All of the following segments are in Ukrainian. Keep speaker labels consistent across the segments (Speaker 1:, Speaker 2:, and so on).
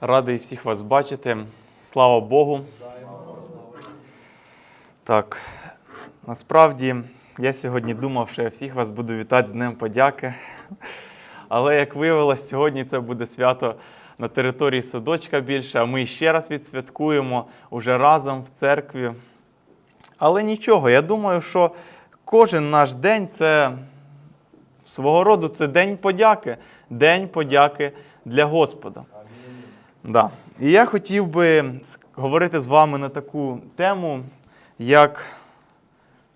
Speaker 1: Радий всіх вас бачити. Слава Богу. Так, насправді я сьогодні думав, що я всіх вас буду вітати з Днем подяки. Але як виявилось, сьогодні це буде свято на території садочка більше, а ми ще раз відсвяткуємо уже разом в церкві. Але нічого, я думаю, що кожен наш день це свого роду це день подяки, день подяки для Господа. Да. І я хотів би говорити з вами на таку тему, як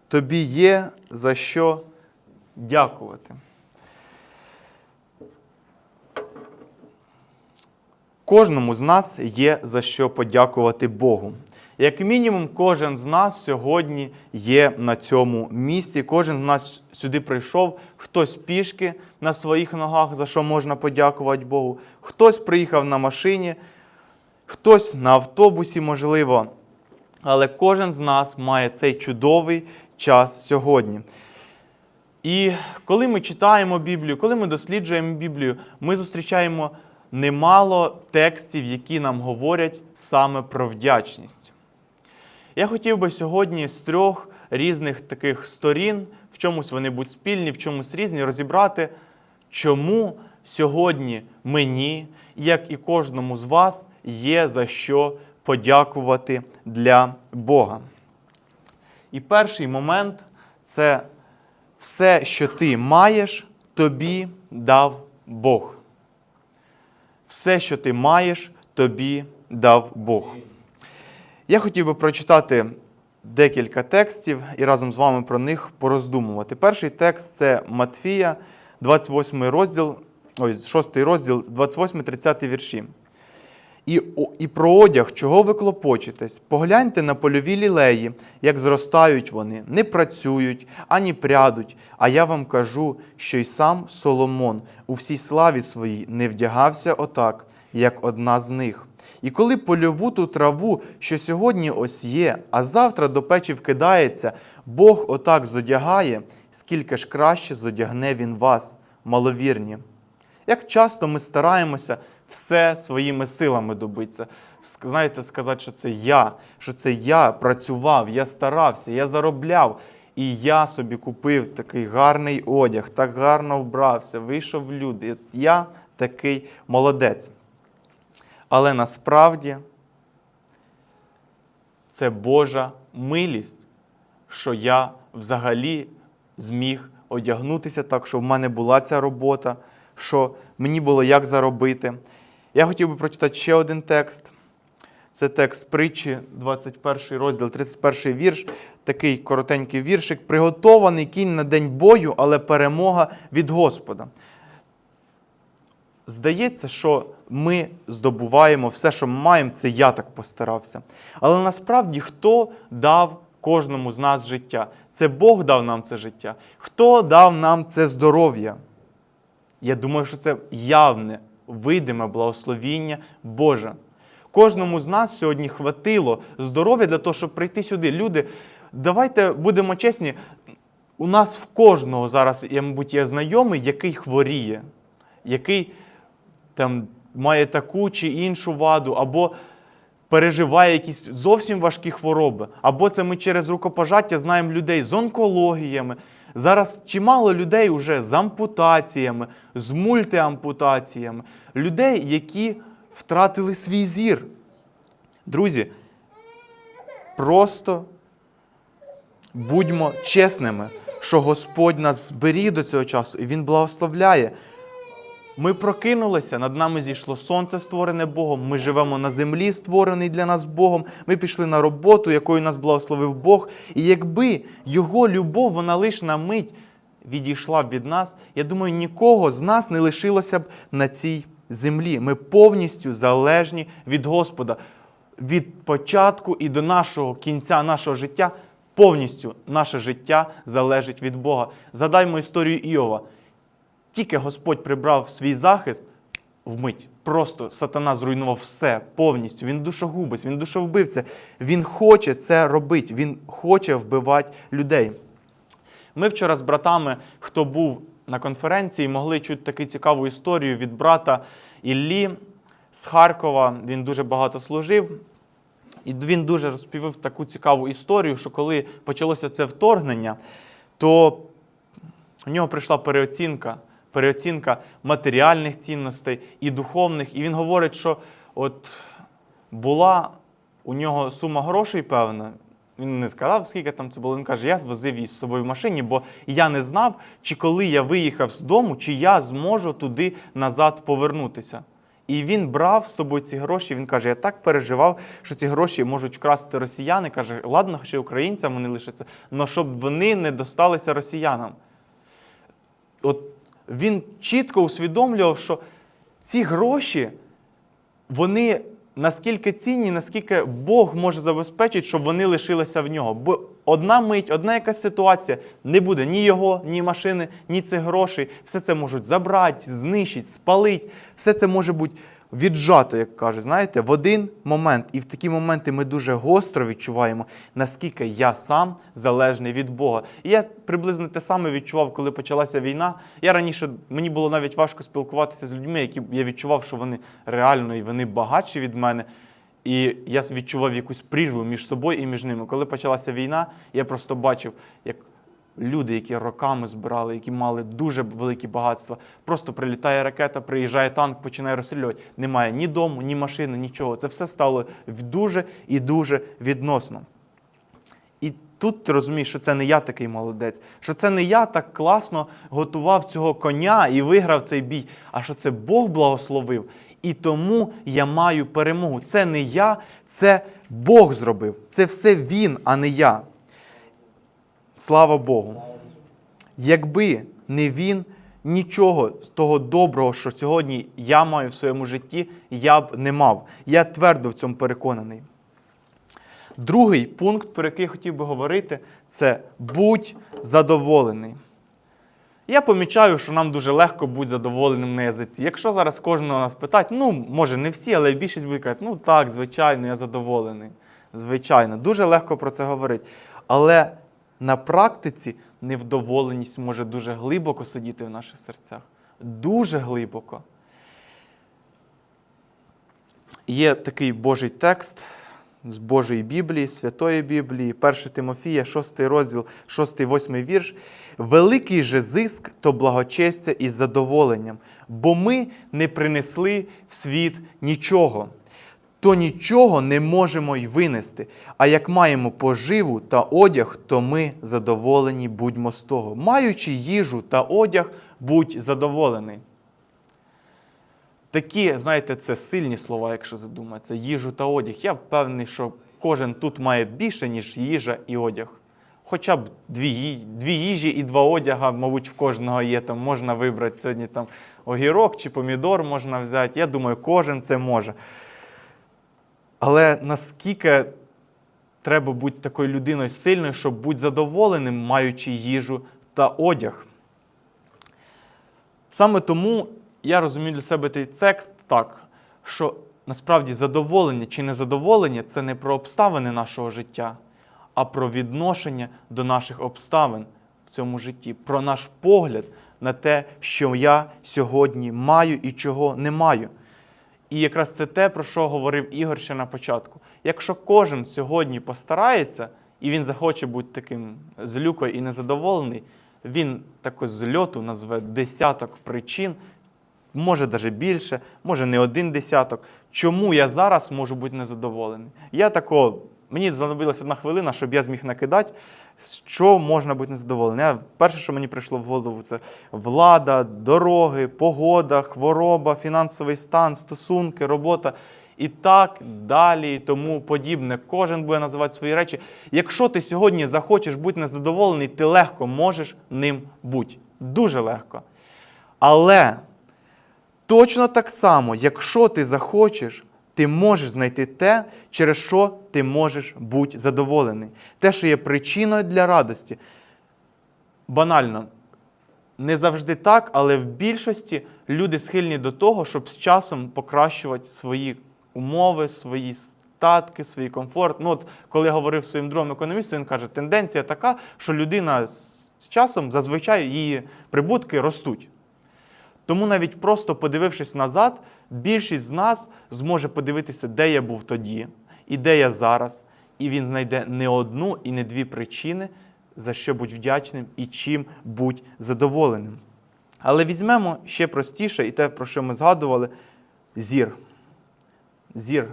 Speaker 1: тобі є за що дякувати. Кожному з нас є за що подякувати Богу. Як мінімум, кожен з нас сьогодні є на цьому місці. Кожен з нас сюди прийшов, хтось пішки на своїх ногах, за що можна подякувати Богу, хтось приїхав на машині, хтось на автобусі, можливо. Але кожен з нас має цей чудовий час сьогодні. І коли ми читаємо Біблію, коли ми досліджуємо Біблію, ми зустрічаємо немало текстів, які нам говорять саме про вдячність. Я хотів би сьогодні з трьох різних таких сторін, в чомусь вони будуть спільні, в чомусь різні, розібрати, чому сьогодні мені, як і кожному з вас, є за що подякувати для Бога. І перший момент це все, що ти маєш, тобі дав Бог. Все, що ти маєш, тобі дав Бог. Я хотів би прочитати декілька текстів і разом з вами про них пороздумувати. Перший текст це Матфія, 28 розділ, ой, 6 розділ, 28-30 вірші. І, і про одяг, чого ви клопочетесь? Погляньте на польові лілеї, як зростають вони, не працюють, ані прядуть. А я вам кажу, що й сам Соломон у всій славі своїй не вдягався отак, як одна з них. І коли польову ту траву, що сьогодні ось є, а завтра до печі вкидається, Бог отак зодягає, скільки ж краще зодягне він вас, маловірні. Як часто ми стараємося все своїми силами добитися. Знаєте, сказати, що це я, що це я працював, я старався, я заробляв. І я собі купив такий гарний одяг, так гарно вбрався, вийшов в люди. Я такий молодець. Але насправді це Божа милість, що я взагалі зміг одягнутися так, що в мене була ця робота, що мені було як заробити. Я хотів би прочитати ще один текст. Це текст притчі, 21 розділ, 31 вірш, такий коротенький віршик. Приготований кінь на день бою, але перемога від Господа. Здається, що ми здобуваємо все, що ми маємо, це я так постарався. Але насправді хто дав кожному з нас життя? Це Бог дав нам це життя. Хто дав нам це здоров'я? Я думаю, що це явне, видиме благословіння Боже. Кожному з нас сьогодні хватило здоров'я для того, щоб прийти сюди. Люди, давайте будемо чесні, у нас в кожного зараз, я, мабуть, є знайомий, який хворіє, який там має таку чи іншу ваду, або переживає якісь зовсім важкі хвороби, або це ми через рукопожаття знаємо людей з онкологіями. Зараз чимало людей вже з ампутаціями, з мультиампутаціями, людей, які втратили свій зір. Друзі, просто будьмо чесними, що Господь нас зберіг до цього часу і Він благословляє. Ми прокинулися, над нами зійшло сонце, створене Богом. Ми живемо на землі, створений для нас Богом. Ми пішли на роботу, якою нас благословив Бог. І якби Його любов, вона лише на мить відійшла від нас, я думаю, нікого з нас не лишилося б на цій землі. Ми повністю залежні від Господа. Від початку і до нашого кінця нашого життя повністю наше життя залежить від Бога. Згадаймо історію Іова. Тільки Господь прибрав свій захист вмить. Просто сатана зруйнував все повністю. Він душогубець, він душовбивця. Він хоче це робити, він хоче вбивати людей. Ми вчора з братами, хто був на конференції, могли чути таку цікаву історію від брата Іллі. з Харкова, він дуже багато служив. І він дуже розповів таку цікаву історію, що коли почалося це вторгнення, то у нього прийшла переоцінка, переоцінка матеріальних цінностей і духовних. І він говорить, що от була у нього сума грошей певна. Він не сказав, скільки там це було. Він каже, я возив її з собою в машині, бо я не знав, чи коли я виїхав з дому, чи я зможу туди назад повернутися. І він брав з собою ці гроші. Він каже: я так переживав, що ці гроші можуть вкрасти росіяни. Каже, ладно, ще українцям вони лишаться, але щоб вони не досталися росіянам. От він чітко усвідомлював, що ці гроші, вони наскільки цінні, наскільки Бог може забезпечити, щоб вони лишилися в нього. Бо одна мить, одна якась ситуація не буде ні його, ні машини, ні цих грошей. Все це можуть забрати, знищити, спалити. Все це може бути віджато, як кажуть, знаєте, в один момент. І в такі моменти ми дуже гостро відчуваємо, наскільки я сам залежний від Бога. І я приблизно те саме відчував, коли почалася війна. Я раніше мені було навіть важко спілкуватися з людьми, які я відчував, що вони реально і вони багатші від мене. І я відчував якусь прірву між собою і між ними. Коли почалася війна, я просто бачив, як люди, які роками збирали, які мали дуже великі багатства, просто прилітає ракета, приїжджає танк, починає розстрілювати. Немає ні дому, ні машини, нічого. Це все стало дуже і дуже відносно. І тут ти розумієш, що це не я такий молодець, що це не я так класно готував цього коня і виграв цей бій, а що це Бог благословив. І тому я маю перемогу. Це не я, це Бог зробив. Це все Він, а не я. Слава Богу. Якби не він, нічого з того доброго, що сьогодні я маю в своєму житті, я б не мав. Я твердо в цьому переконаний. Другий пункт, про який хотів би говорити, це будь задоволений. Я помічаю, що нам дуже легко бути задоволеним на язиці. Якщо зараз кожного нас питати, ну, може, не всі, але більшість буде казати, ну так, звичайно, я задоволений. Звичайно, дуже легко про це говорити. Але на практиці невдоволеність може дуже глибоко сидіти в наших серцях. Дуже глибоко. Є такий Божий текст з Божої Біблії, Святої Біблії, 1 Тимофія, 6 розділ, 6-8 вірш. Великий же зиск то благочестя із задоволенням, бо ми не принесли в світ нічого, то нічого не можемо й винести. А як маємо поживу та одяг, то ми задоволені будьмо з того. Маючи їжу та одяг, будь задоволений. Такі, знаєте, це сильні слова, якщо задуматися, їжу та одяг. Я впевнений, що кожен тут має більше, ніж їжа і одяг. Хоча б дві, дві їжі і два одяга, мабуть, в кожного є. Там можна вибрати сьогодні там огірок чи помідор можна взяти. Я думаю, кожен це може. Але наскільки треба бути такою людиною сильною, щоб бути задоволеним, маючи їжу та одяг? Саме тому я розумію для себе цей текст так, що насправді задоволення чи незадоволення це не про обставини нашого життя, а про відношення до наших обставин в цьому житті, про наш погляд на те, що я сьогодні маю і чого не маю. І якраз це те, про що говорив Ігор ще на початку. Якщо кожен сьогодні постарається, і він захоче бути таким злюкою і незадоволений, він також з льоту назве десяток причин, може навіть більше, може не один десяток. Чому я зараз можу бути незадоволений? Я тако, мені знадобилася одна хвилина, щоб я зміг накидати, що можна бути незадоволеним. Перше, що мені прийшло в голову, це влада, дороги, погода, хвороба, фінансовий стан, стосунки, робота. І так далі, і тому подібне. Кожен буде називати свої речі. Якщо ти сьогодні захочеш бути незадоволений, ти легко можеш ним бути. Дуже легко. Але точно так само, якщо ти захочеш, ти можеш знайти те, через що ти можеш бути задоволений. Те, що є причиною для радості. Банально, не завжди так, але в більшості люди схильні до того, щоб з часом покращувати свої умови, свої статки, свій комфорт. Ну, от, коли я говорив своїм другом економістом, він каже, тенденція така, що людина з часом зазвичай її прибутки ростуть. Тому навіть просто подивившись назад, Більшість з нас зможе подивитися, де я був тоді і де я зараз, і він знайде не одну і не дві причини, за що будь вдячним і чим будь задоволеним. Але візьмемо ще простіше, і те, про що ми згадували, зір. Зір.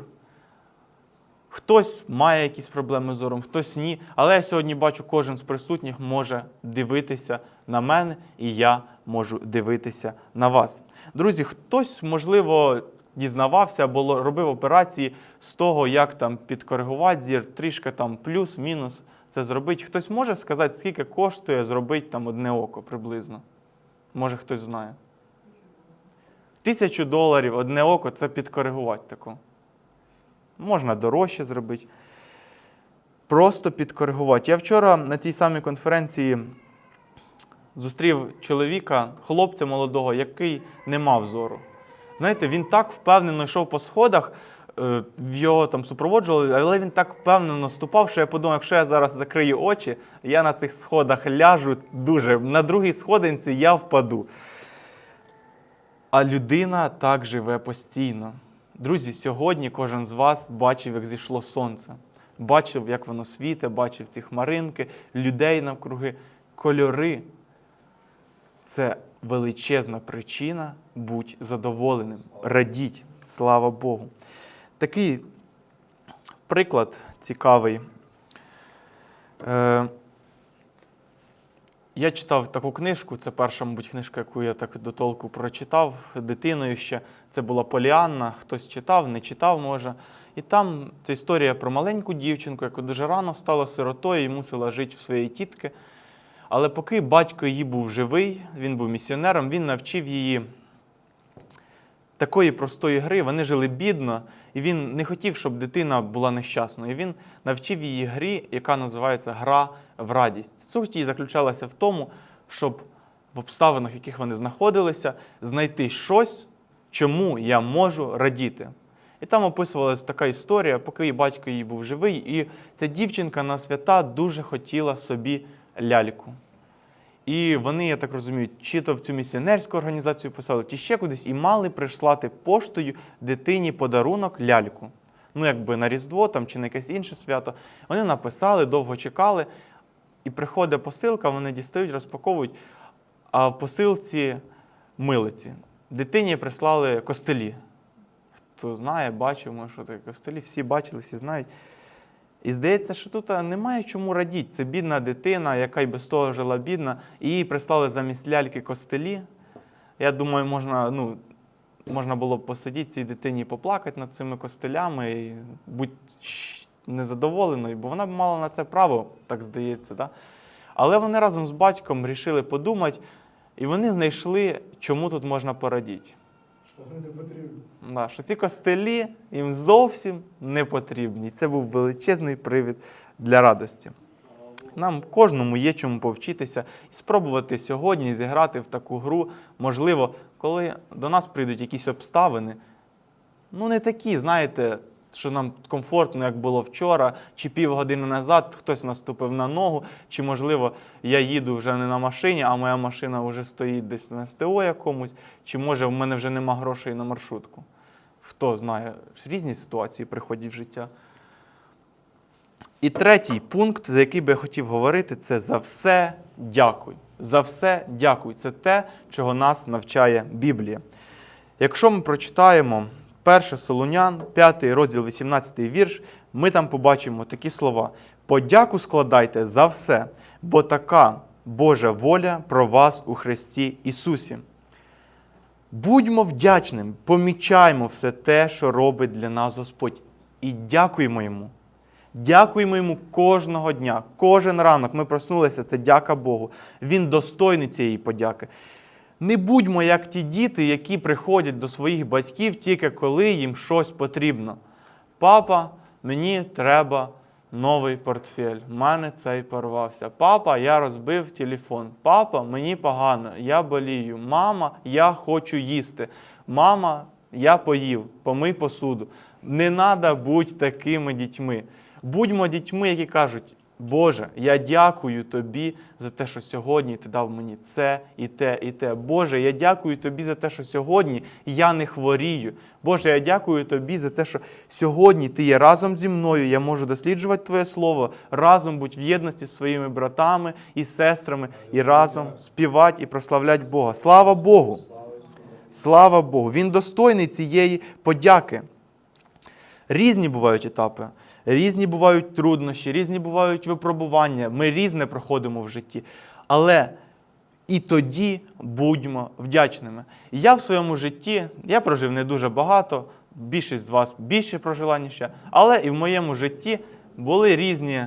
Speaker 1: Хтось має якісь проблеми з зором, хтось ні. Але я сьогодні бачу, кожен з присутніх може дивитися на мене, і я можу дивитися на вас. Друзі, хтось, можливо, дізнавався або робив операції з того, як там підкоригувати зір, трішки там плюс-мінус це зробити. Хтось може сказати, скільки коштує зробити там одне око приблизно? Може, хтось знає. Тисячу доларів одне око це підкоригувати тако. Можна дорожче зробити. Просто підкоригувати. Я вчора на тій самій конференції зустрів чоловіка, хлопця молодого, який не мав зору. Знаєте, він так впевнено йшов по сходах, е, його там супроводжували, але він так впевнено ступав, що я подумав, якщо я зараз закрию очі, я на цих сходах ляжу дуже. На другій сходинці я впаду. А людина так живе постійно. Друзі, сьогодні кожен з вас бачив, як зійшло сонце. Бачив, як воно світе, бачив ці хмаринки, людей навкруги, кольори. Це величезна причина будь задоволеним. Радіть, слава Богу. Такий приклад цікавий. Е, я читав таку книжку, це перша, мабуть, книжка, яку я так до толку прочитав дитиною ще. Це була Поліанна. Хтось читав, не читав, може. І там це історія про маленьку дівчинку, яка дуже рано стала сиротою і мусила жити в своєї тітки. Але поки батько її був живий, він був місіонером, він навчив її такої простої гри. Вони жили бідно, і він не хотів, щоб дитина була нещасною. Він навчив її грі, яка називається Гра в радість. Суть її заключалася в тому, щоб в обставинах, в яких вони знаходилися, знайти щось, чому я можу радіти. І там описувалася така історія, поки батько її був живий, і ця дівчинка на свята дуже хотіла собі ляльку. І вони, я так розумію, чи то в цю місіонерську організацію писали, чи ще кудись, і мали прислати поштою дитині подарунок ляльку. Ну, якби на Різдво там, чи на якесь інше свято. Вони написали, довго чекали, і приходить посилка, вони дістають, розпаковують. А в посилці милиці. Дитині прислали костелі. Хто знає, бачив, може, що таке костелі, всі бачили, всі знають. І здається, що тут немає чому радіти. Це бідна дитина, яка й без того жила бідна, і їй прислали замість ляльки костелі. Я думаю, можна, ну, можна було б посидіти цій дитині і поплакати над цими костелями і бути незадоволеною, бо вона б мала на це право, так здається. Да? Але вони разом з батьком вирішили подумати, і вони знайшли, чому тут можна порадіти.
Speaker 2: Не потрібні.
Speaker 1: Да, що ці костелі їм зовсім не потрібні. Це був величезний привід для радості. Нам кожному є чому повчитися і спробувати сьогодні зіграти в таку гру. Можливо, коли до нас прийдуть якісь обставини, ну не такі, знаєте, що нам комфортно, як було вчора, чи півгодини назад хтось наступив на ногу, чи, можливо, я їду вже не на машині, а моя машина вже стоїть десь на СТО якомусь, чи може в мене вже нема грошей на маршрутку. Хто знає, різні ситуації приходять в життя. І третій пункт, за який би я хотів говорити, це за все дякуй. За все дякуй. Це те, чого нас навчає Біблія. Якщо ми прочитаємо 1 Солунян, 5 розділ, 18 вірш, ми там побачимо такі слова: Подяку складайте за все, бо така Божа воля про вас у Христі Ісусі. Будьмо вдячним, помічаємо все те, що робить для нас Господь, і дякуємо Йому. Дякуємо йому кожного дня, кожен ранок ми проснулися, це дяка Богу. Він достойний цієї подяки. Не будьмо як ті діти, які приходять до своїх батьків тільки коли їм щось потрібно. Папа, мені треба новий портфель. У мене цей порвався. Папа, я розбив телефон. Папа, мені погано, я болію. Мама, я хочу їсти. Мама, я поїв, помий посуду. Не треба бути такими дітьми. Будьмо дітьми, які кажуть: Боже, я дякую тобі за те, що сьогодні ти дав мені це і те, і те. Боже, я дякую тобі за те, що сьогодні я не хворію. Боже, я дякую тобі за те, що сьогодні ти є разом зі мною. Я можу досліджувати Твоє Слово, разом бути в єдності з своїми братами і сестрами, і разом співати і прославляти Бога. Слава Богу! Слава Богу! Він достойний цієї подяки. Різні бувають етапи, різні бувають труднощі, різні бувають випробування. Ми різне проходимо в житті. Але і тоді будьмо вдячними. Я в своєму житті я прожив не дуже багато, більшість з вас більше прожила, ніж я. Але і в моєму житті були різні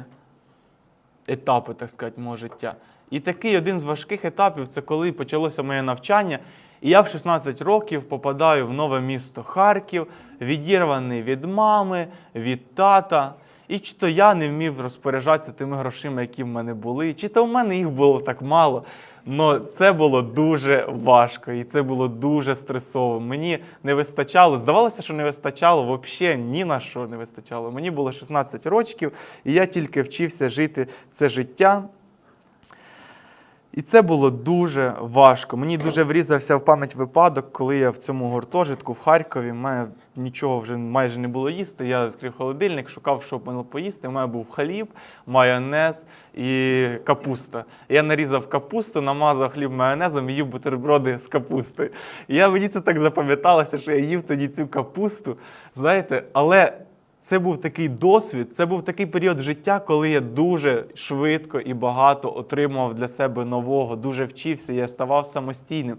Speaker 1: етапи, так сказати, мого життя. І такий один з важких етапів це коли почалося моє навчання. І я в 16 років попадаю в нове місто Харків, відірваний від мами, від тата. І чи то я не вмів розпоряджатися тими грошима, які в мене були, чи то в мене їх було так мало. Но це було дуже важко і це було дуже стресово. Мені не вистачало, здавалося, що не вистачало, взагалі ні на що не вистачало. Мені було 16 років, і я тільки вчився жити це життя. І це було дуже важко. Мені дуже врізався в пам'ять випадок, коли я в цьому гуртожитку в Харкові, мене нічого вже майже не було їсти. Я відкрив холодильник, шукав, що було поїсти. У мене був хліб, майонез і капуста. Я нарізав капусту, намазав хліб майонезом і їв бутерброди з капусти. І я мені це так запам'яталося, що я їв тоді цю капусту. Знаєте, але це був такий досвід, це був такий період життя, коли я дуже швидко і багато отримував для себе нового, дуже вчився, я ставав самостійним.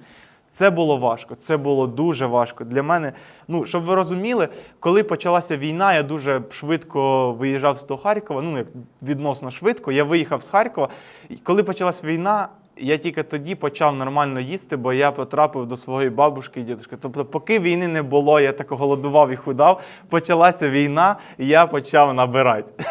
Speaker 1: Це було важко, це було дуже важко. Для мене, ну, щоб ви розуміли, коли почалася війна, я дуже швидко виїжджав з того Харкова, ну, як відносно швидко, я виїхав з Харкова. І коли почалась війна, я тільки тоді почав нормально їсти, бо я потрапив до своєї бабушки і дідушки. Тобто, поки війни не було, я так голодував і худав, почалася війна, і я почав набирати.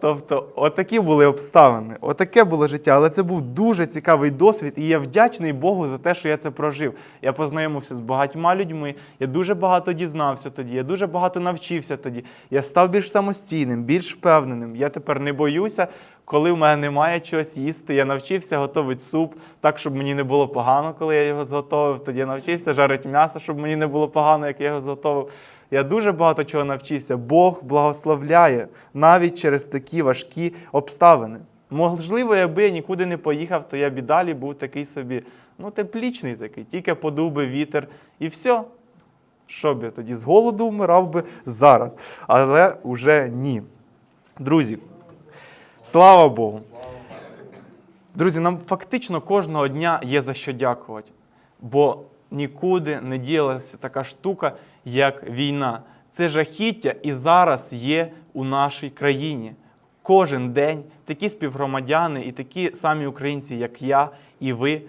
Speaker 1: Тобто, отакі були обставини, отаке було життя. Але це був дуже цікавий досвід, і я вдячний Богу за те, що я це прожив. Я познайомився з багатьма людьми, я дуже багато дізнався тоді, я дуже багато навчився тоді. Я став більш самостійним, більш впевненим. Я тепер не боюся, коли в мене немає чогось їсти. Я навчився готувати суп так, щоб мені не було погано, коли я його зготовив. Тоді я навчився жарити м'ясо, щоб мені не було погано, як я його зготовив. Я дуже багато чого навчився. Бог благословляє навіть через такі важкі обставини. Можливо, якби я нікуди не поїхав, то я б і далі був такий собі, ну, теплічний такий, тільки подув вітер і все. Що б я тоді з голоду вмирав би зараз. Але вже ні. Друзі, слава Богу. Друзі, нам фактично кожного дня є за що дякувати. Бо нікуди не ділася така штука, як війна. Це жахіття і зараз є у нашій країні. Кожен день такі співгромадяни і такі самі українці, як я і ви.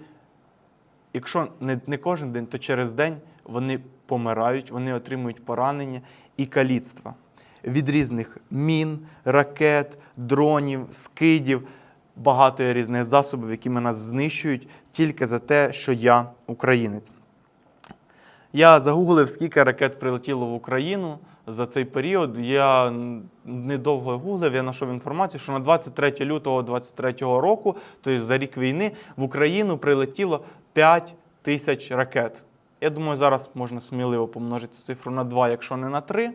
Speaker 1: Якщо не, не кожен день, то через день вони помирають, вони отримують поранення і каліцтва від різних мін, ракет, дронів, скидів, багато різних засобів, які нас знищують тільки за те, що я українець. Я загуглив, скільки ракет прилетіло в Україну за цей період. Я недовго гуглив, я знайшов інформацію, що на 23 лютого 2023 року, тобто за рік війни, в Україну прилетіло 5 тисяч ракет. Я думаю, зараз можна сміливо помножити цю цифру на 2, якщо не на 3.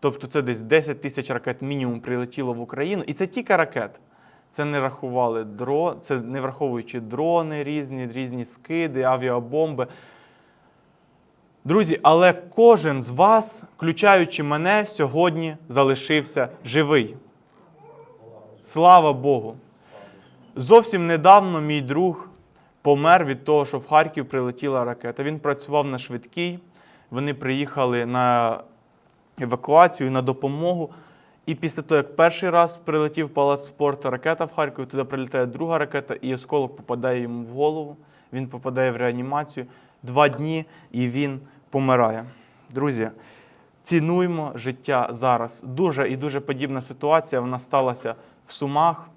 Speaker 1: Тобто це десь 10 тисяч ракет мінімум прилетіло в Україну. І це тільки ракет. Це не рахували дро, це не враховуючи дрони різні, різні скиди, авіабомби. Друзі, але кожен з вас, включаючи мене, сьогодні залишився живий. Слава Богу! Зовсім недавно мій друг помер від того, що в Харків прилетіла ракета. Він працював на швидкій. Вони приїхали на евакуацію, на допомогу. І після того, як перший раз прилетів палац спорту ракета в Харкові, туди прилітає друга ракета, і осколок попадає йому в голову. Він попадає в реанімацію. Два дні і він помирає. Друзі, цінуймо життя зараз. Дуже і дуже подібна ситуація. Вона сталася в Сумах,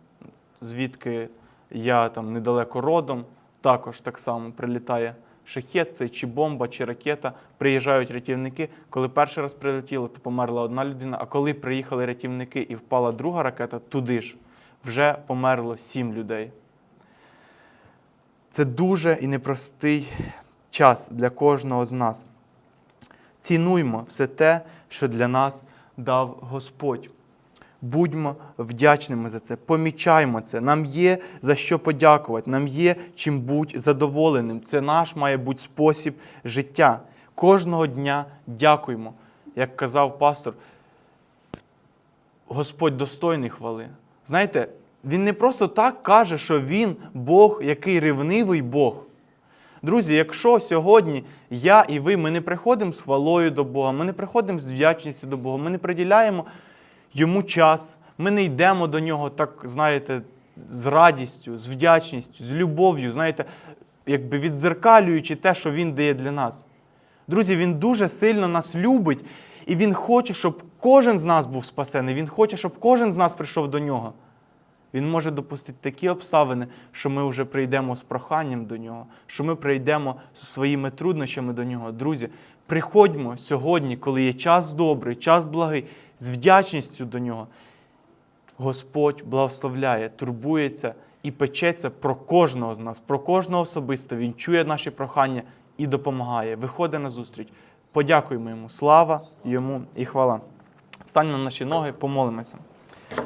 Speaker 1: звідки я там недалеко родом. Також так само прилітає шахет, це чи бомба, чи ракета. Приїжджають рятівники. Коли перший раз прилетіло, то померла одна людина. А коли приїхали рятівники і впала друга ракета, туди ж вже померло сім людей. Це дуже і непростий час для кожного з нас. Цінуймо все те, що для нас дав Господь. Будьмо вдячними за це, помічаймо це. Нам є за що подякувати, нам є чим бути задоволеним. Це наш має бути спосіб життя. Кожного дня дякуємо. Як казав пастор, Господь достойний хвали. Знаєте, він не просто так каже, що він Бог, який ревнивий Бог. Друзі, якщо сьогодні я і ви ми не приходимо з хвалою до Бога, ми не приходимо з вдячністю до Бога, ми не приділяємо йому час, ми не йдемо до нього, так, знаєте, з радістю, з вдячністю, з любов'ю, знаєте, якби відзеркалюючи те, що Він дає для нас. Друзі, Він дуже сильно нас любить, і Він хоче, щоб кожен з нас був спасений. Він хоче, щоб кожен з нас прийшов до нього. Він може допустити такі обставини, що ми вже прийдемо з проханням до нього, що ми прийдемо зі своїми труднощами до нього. Друзі, приходьмо сьогодні, коли є час добрий, час благий, з вдячністю до нього. Господь благословляє, турбується і печеться про кожного з нас, про кожного особисто. Він чує наші прохання і допомагає. Виходить на зустріч. Подякуємо йому. Слава йому і хвала. Станьмо на наші ноги, помолимося.